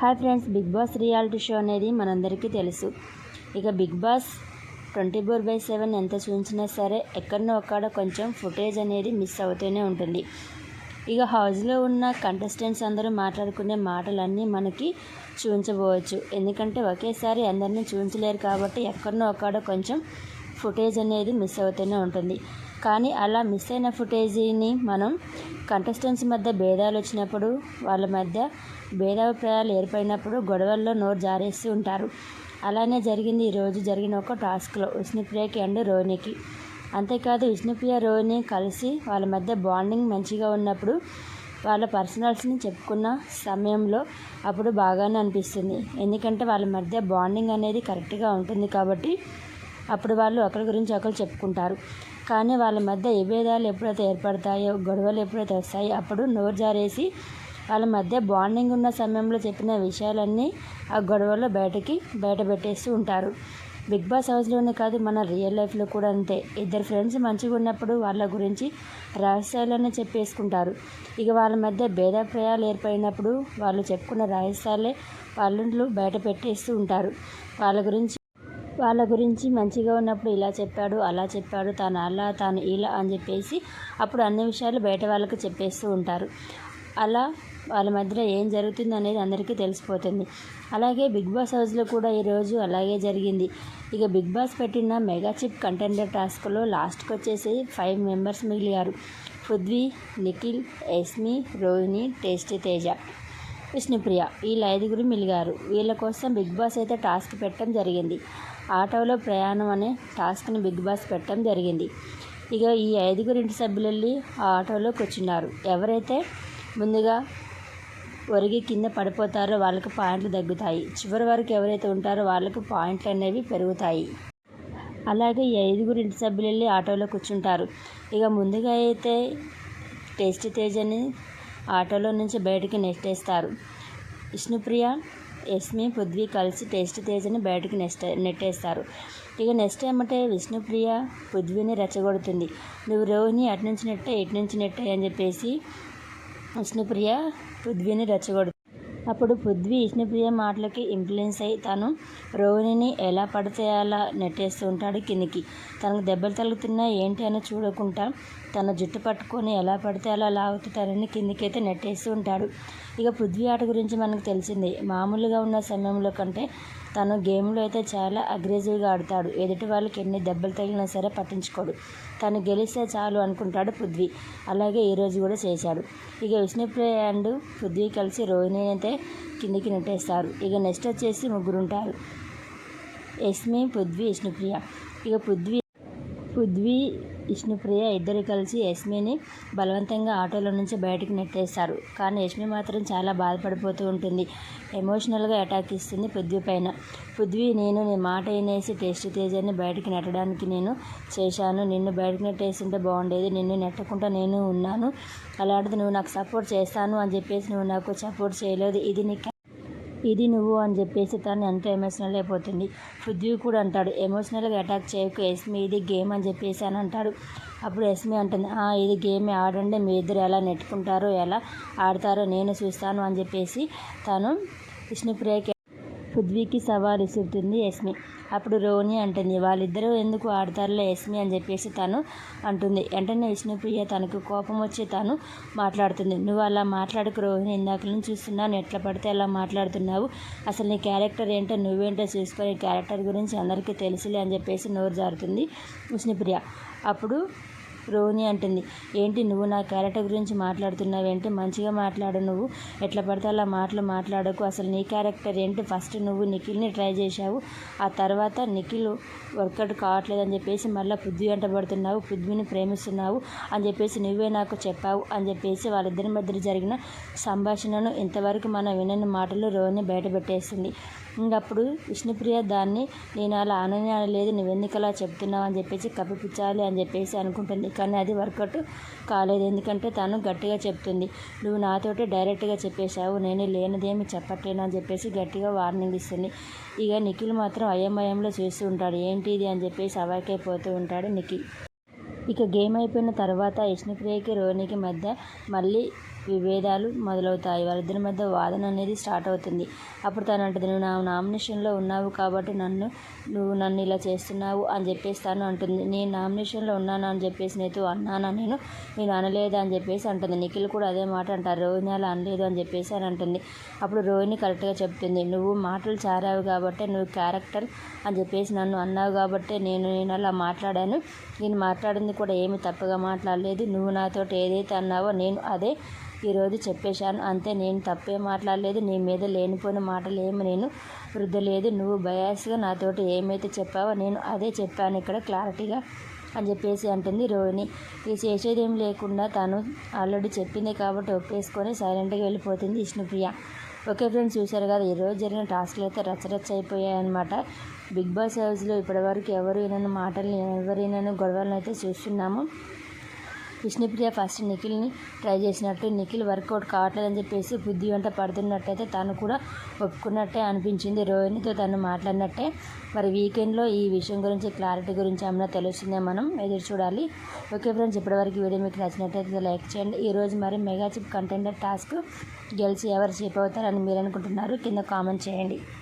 Hi friends Bigg Boss reality show అనేది మనందరికీ తెలుసు. ఇక Bigg Boss twenty four by seven ఎంత చూసినా సరే ఎక్కడనో ఒక్కడ కొంచెం ఫుటేజ్ అనేది మిస్ అవుతూనే ఉంటుంది. ఇక హౌస్లో ఉన్న కంటెస్టెంట్స్ అందరూ మాట్లాడుకునే మాటలన్నీ మనకి చూపించబోవచ్చు ఎందుకంటే ఒకేసారి అందరినీ చూపించలేరు కాబట్టి ఎక్కడనో ఒక్కడ కొంచెం ఫుటేజ్ అనేది మిస్ అవుతూనే ఉంటుంది. కానీ అలా మిస్ అయిన ఫుటేజీని మనం కంటెస్టెంట్స్ మధ్య భేదాలు వచ్చినప్పుడు వాళ్ళ మధ్య భేదాభిప్రాయాలు ఏర్పడినప్పుడు గొడవల్లో నోరు జారేస్తూ ఉంటారు. అలానే జరిగింది ఈరోజు జరిగిన ఒక టాస్క్లో విష్ణుప్రియకి అండ్ రోహిణికి. అంతేకాదు విష్ణుప్రియ రోహిణి కలిసి వాళ్ళ మధ్య బాండింగ్ మంచిగా ఉన్నప్పుడు వాళ్ళ పర్సనల్స్ని చెప్పుకున్న సమయంలో అప్పుడు బాగానే అనిపిస్తుంది. ఎందుకంటే వాళ్ళ మధ్య బాండింగ్ అనేది కరెక్ట్గా ఉంటుంది కాబట్టి అప్పుడు వాళ్ళు ఒకరి గురించి ఒకరు చెప్పుకుంటారు. కానీ వాళ్ళ మధ్య విభేదాలు ఎప్పుడైతే ఏర్పడతాయో గొడవలు ఎప్పుడైతే వస్తాయో అప్పుడు నోరు జారేసి వాళ్ళ మధ్య బాండింగ్ ఉన్న సమయంలో చెప్పిన విషయాలన్నీ ఆ గొడవలో బయటకి బయట పెట్టేస్తూ ఉంటారు. బిగ్ బాస్ హౌస్లోనే కాదు మన రియల్ లైఫ్లో కూడా అంతే. ఇద్దరు ఫ్రెండ్స్ మంచిగా ఉన్నప్పుడు వాళ్ళ గురించి రహస్యాలనే చెప్పేసుకుంటారు. ఇక వాళ్ళ మధ్య భేదాభిప్రాయాలు ఏర్పడినప్పుడు వాళ్ళు చెప్పుకున్న రహస్యాలే వాళ్ళు బయట పెట్టేస్తూ ఉంటారు. వాళ్ళ గురించి వాళ్ళ గురించి మంచిగా ఉన్నప్పుడు ఇలా చెప్పాడు అలా చెప్పాడు తాను అలా తాను ఇలా అని చెప్పేసి అప్పుడు అన్ని విషయాలు బయట వాళ్ళకి చెప్పేస్తూ ఉంటారు. అలా వాళ్ళ మధ్యలో ఏం జరుగుతుంది అనేది అందరికీ తెలిసిపోతుంది. అలాగే బిగ్ బాస్ హౌస్లో కూడా ఈరోజు అలాగే జరిగింది. ఇక బిగ్ బాస్ పెట్టిన మెగా చిప్ కంటెండర్ టాస్క్లో లాస్ట్కి వచ్చేసి ఫైవ్ మెంబర్స్ మిగిలారు. పృథ్వీ నిఖిల్ ఎస్మి రోహిణి టేస్టీ తేజ. విష్ణుప్రియ వీళ్ళ ఐదుగురు మిలిగారు. వీళ్ళ కోసం బిగ్ బాస్ అయితే టాస్క్ పెట్టడం జరిగింది. ఆటోలో ప్రయాణం అనే టాస్క్ని బిగ్ బాస్ పెట్టడం జరిగింది. ఇక ఈ ఐదుగురు ఇంటి సభ్యులు వెళ్ళి ఆ ఆటోలో కూర్చున్నారు. ఎవరైతే ముందుగా ఒరిగి కింద పడిపోతారో వాళ్ళకి పాయింట్లు తగ్గుతాయి. చివరి వరకు ఎవరైతే ఉంటారో వాళ్ళకి పాయింట్లు అనేవి పెరుగుతాయి. అలాగే ఈ ఐదుగురు ఇంటి సభ్యులు వెళ్ళి ఆటోలో కూర్చుంటారు. ఇక ముందుగా అయితే టేస్ట్ తేజని ఆటోలో నుంచి బయటికి నెట్టేస్తారు. విష్ణుప్రియ యస్మి పృథ్వీ కలిసి టేస్ట్ తేజని బయటకు నెస్ట్ నెట్టేస్తారు. ఇక నెక్స్ట్ ఏమంటే విష్ణుప్రియ పృథ్వీని రెచ్చగొడుతుంది. నువ్వు రోహిణి అటు నుంచి నెట్టే ఇటు నుంచి నెట్టే అని చెప్పేసి విష్ణుప్రియ పృథ్వీని రెచ్చగొడుతుంది. అప్పుడు పృథ్వీ విష్ణుప్రియ మాటలకి ఇన్ఫ్లుయెన్స్ అయి తను రోహిణిని ఎలా పడితే అలా నెట్టేస్తూ ఉంటాడు కిందికి. తనకు దెబ్బలు తగులుతున్నా ఏంటి అని చూడకుండా తన జుట్టు పట్టుకొని ఎలా పడితే అలా లాగుతూ తనని కిందికైతే నెట్టేస్తూ ఉంటాడు. ఇక పృథ్వీ ఆట గురించి మనకు తెలిసింది. మామూలుగా ఉన్న సమయంలో కంటే తను గేమ్లో అయితే చాలా అగ్రెసివ్గా ఆడతాడు. ఎదుటి వాళ్ళకి ఎన్ని దెబ్బలు తగిలినా సరే పట్టించుకోడు. తను గెలిస్తే చాలు అనుకుంటాడు పృథ్వీ. అలాగే ఈరోజు కూడా చేశాడు. ఇక విష్ణుప్రియ అండ్ పృథ్వీ కలిసి రోహిణి అయితే కిందికి నెట్టేస్తారు. ఇక నెక్స్ట్ వచ్చేసి ముగ్గురు ఉంటారు. యస్మి పృథ్వీ విష్ణుప్రియ. ఇక పృథ్వీ పృథ్వీ విష్ణుప్రియ ఇద్దరు కలిసి యస్మిని బలవంతంగా ఆటోలో నుంచి బయటకు నెట్టేస్తారు. కానీ యస్మి మాత్రం చాలా బాధపడిపోతూ ఉంటుంది. ఎమోషనల్గా అటాక్ ఇస్తుంది పృథ్వీ పైన. పృథ్వీ నేను నీ మాట వినేసి టేస్ట్ తేజాన్ని బయటకు నెట్టడానికి నేను చేశాను. నిన్ను బయటకు నెట్టేస్తుంటే బాగుండేది. నిన్ను నెట్టకుండా నేను ఉన్నాను. అలాంటిది నువ్వు నాకు సపోర్ట్ చేస్తాను అని చెప్పేసి నువ్వు నాకు సపోర్ట్ చేయలేదు. ఇది నీ ఇది నువ్వు అని చెప్పేసి తను ఎంతో ఎమోషనల్ అయిపోతుంది. పృథ్వీ కూడా అంటాడు ఎమోషనల్గా అటాక్ చేయకు ఎస్మి ఇది గేమ్ అని చెప్పేసి అని అంటాడు. అప్పుడు ఎస్మి అంటుంది ఇది గేమ్ ఆడండి మీ ఇద్దరు ఎలా నెట్టుకుంటారో ఎలా ఆడతారో నేను చూస్తాను అని చెప్పేసి తను విష్ణుప్రియకి పృథ్వీకి సవాల్ ఇస్తుంది యస్మి. అప్పుడు రోని అంటుంది వాళ్ళిద్దరూ ఎందుకు ఆడతారులే యస్మి అని చెప్పేసి తను అంటుంది. వెంటనే విష్ణుప్రియ తనకు కోపం వచ్చి తను మాట్లాడుతుంది. నువ్వు అలా మాట్లాడకు రోహిణి ఇందాక నుంచి చూస్తున్నాను. ఎట్లా పడితే అలా మాట్లాడుతున్నావు. అసలు నీ క్యారెక్టర్ ఏంటో నువ్వేంటో చూసుకొని క్యారెక్టర్ గురించి అందరికీ తెలుసులే అని చెప్పేసి నోరు జారుతుంది విష్ణుప్రియ. అప్పుడు రోహిణి అంటుంది. ఏంటి నువ్వు నా క్యారెక్టర్ గురించి మాట్లాడుతున్నావు ఏంటి మంచిగా మాట్లాడు నువ్వు. ఎట్లా పడితే అలా మాటలు మాట్లాడకు. అసలు నీ క్యారెక్టర్ ఏంటి? ఫస్ట్ నువ్వు నిఖిల్ని ట్రై చేశావు. ఆ తర్వాత నిఖిల్ వర్కౌట్ కావట్లేదు అని చెప్పేసి మళ్ళీ పృథ్వీ వెంట పడుతున్నావు. పృథ్వీని ప్రేమిస్తున్నావు అని చెప్పేసి నువ్వే నాకు చెప్పావు అని చెప్పేసి వాళ్ళిద్దరి మధ్య జరిగిన సంభాషణను ఇంతవరకు మనం వినని మాటలు రోహిణి బయటపెట్టేసింది ఇంకప్పుడు విష్ణుప్రియ దాన్ని నేను అలా అనని అనలేదు. నువ్వు అలా చెప్తున్నావు? అని చెప్పేసి కప్పిపుచ్చాలి అని చెప్పేసి అనుకుంటుంది. కానీ అది వర్కౌట్ కాలేదు. ఎందుకంటే తను గట్టిగా చెప్తుంది. నువ్వు నాతోటి డైరెక్ట్గా చెప్పేశావు. నేను లేనిదేమి చెప్పట్లేను అని చెప్పేసి గట్టిగా వార్నింగ్ ఇస్తుంది. ఇక నిఖిల్ మాత్రం అయోమయంలో చూస్తూ ఉంటాడు. ఏంటిది అని చెప్పేసి అవాకైపోతూ ఉంటాడు నిఖిల్. ఇక గేమ్ అయిపోయిన తర్వాత విష్ణుప్రియకి రోహిణికి మధ్య మళ్ళీ విభేదాలు మొదలవుతాయి. వాళ్ళిద్దరి మధ్య వాదన అనేది స్టార్ట్ అవుతుంది. అప్పుడు తను అంటుంది నువ్వు నా నామినేషన్లో ఉన్నావు కాబట్టి నన్ను నువ్వు నన్ను ఇలా చేస్తున్నావు అని చెప్పేసి తను అంటుంది. నేను నామినేషన్లో ఉన్నాను అని చెప్పేసి నీతో అన్నానా? నేను నేను అనలేదు అని చెప్పేసి అంటుంది. నిఖిల్ కూడా అదే మాట అంటారు. రోహిణి అలా అనలేదు అని చెప్పేసి అని అంటుంది. అప్పుడు రోహిణి కరెక్ట్గా చెప్తుంది నువ్వు మాటలు చారావు కాబట్టి నువ్వు క్యారెక్టర్ అని చెప్పేసి నన్ను అన్నావు కాబట్టి నేను నేను అలా మాట్లాడాను. నేను మాట్లాడింది కూడా ఏమి తప్పుగా మాట్లాడలేదు. నువ్వు నాతో ఏదైతే అన్నావో నేను అదే ఈరోజు చెప్పేశాను. అంతే నేను తప్పే మాట్లాడలేదు. నీ మీద లేనిపోయిన మాటలు ఏమి నేను వృద్ధలేదు నువ్వు బయాస్గా నాతోటి ఏమైతే చెప్పావో నేను అదే చెప్పాను. ఇక్కడ క్లారిటీగా అని చెప్పేసి అంటుంది రోహిణి. ఇది చేసేది ఏం లేకుండా తను ఆల్రెడీ చెప్పింది కాబట్టి ఒప్పేసుకొని సైలెంట్గా వెళ్ళిపోతుంది విష్ణుప్రియ. ఓకే ఫ్రెండ్స్ చూశారు కదా ఈరోజు జరిగిన టాస్క్లు అయితే రచ్చరచ్చ అయిపోయాయి అనమాట బిగ్ బాస్ హౌస్లో ఇప్పటివరకు ఎవరు వినని మాటలు ఎవరు వినని గొడవలను అయితే చూస్తున్నాము. విష్ణుప్రియ ఫస్ట్ నిఖిల్ని ట్రై చేసినట్టు నిఖిల్ వర్కౌట్ కావట్లేదని చెప్పేసి బుద్ధి వెంట పడుతున్నట్టయితే తను కూడా ఒప్పుకున్నట్టే అనిపించింది. రోహిణితో తను మాట్లాడినట్టే. మరి వీకెండ్లో ఈ విషయం గురించి క్లారిటీ గురించి ఏమైనా తెలుస్తుందే మనం ఎదురు చూడాలి. ఓకే ఫ్రెండ్స్ ఇప్పటివరకు వీడియో మీకు నచ్చినట్టయితే లైక్ చేయండి. ఈరోజు మరి మెగా చిప్ కంటెండర్ టాస్క్ గెలిచి ఎవరు చేప్ అవుతారని మీరు అనుకుంటున్నారు కింద కామెంట్ చేయండి.